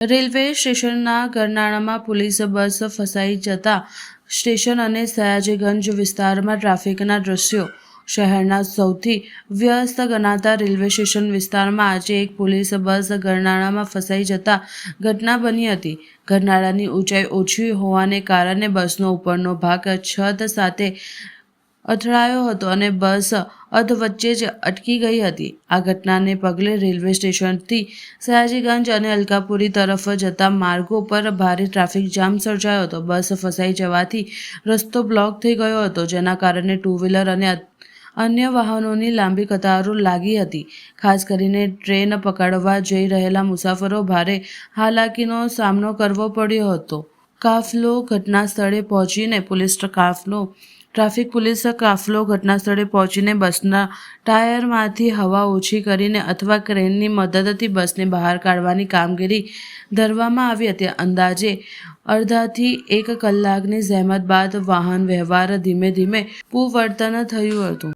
Railway સ્ટેશનના ગરનાળામાં police બસ ફસાઈ જતા સ્ટેશન અને સયાજીગંજ વિસ્તારમાં ટ્રાફિકના દ્રશ્યો. શહેરના સૌથી વ્યસ્ત ગણાતા રેલવે સ્ટેશન વિસ્તારમાં આજે એક પોલીસ બસ ગરનાળામાં ફસાઈ જતા ઘટના બની હતી. ગરનાળાની ઊંચાઈ ઓછી હોવાને કારણે બસનો ઉપરનો ભાગ છત સાથે અથડાયો હતો અને બસ અધવચ્ચે જ અટકી ગઈ હતી. આ ઘટનાને પગલે રેલવે સ્ટેશનથી સયાજીગંજ અને અલકાપુરી તરફ જતા માર્ગો પર ભારે ટ્રાફિક જામ સર્જાયો હતો. બસ ફસાઈ જવાથી રસ્તો બ્લોક થઈ ગયો હતો, જેના કારણે ટુ વ્હીલર અને અન્ય વાહનોની લાંબી કતારો લાગી હતી. ખાસ કરીને ટ્રેન પકડવા જઈ રહેલા મુસાફરો ભારે હાલાકીનો સામનો કરવો પડ્યો હતો. કાફલો ઘટના સ્થળે પહોંચીને પોલીસ કાફલો ટ્રાફિક પોલીસ કાફલો ઘટનાસ્થળે પહોંચીને બસના ટાયરમાંથી હવા ઓછી કરીને અથવા ક્રેનની મદદથી બસને બહાર કાઢવાની કામગીરી ધરવામાં આવી હતી. અંદાજે અડધાથી એક કલાકની જહેમત બાદ વાહન વ્યવહાર ધીમે ધીમે પુવર્તન થયું હતું.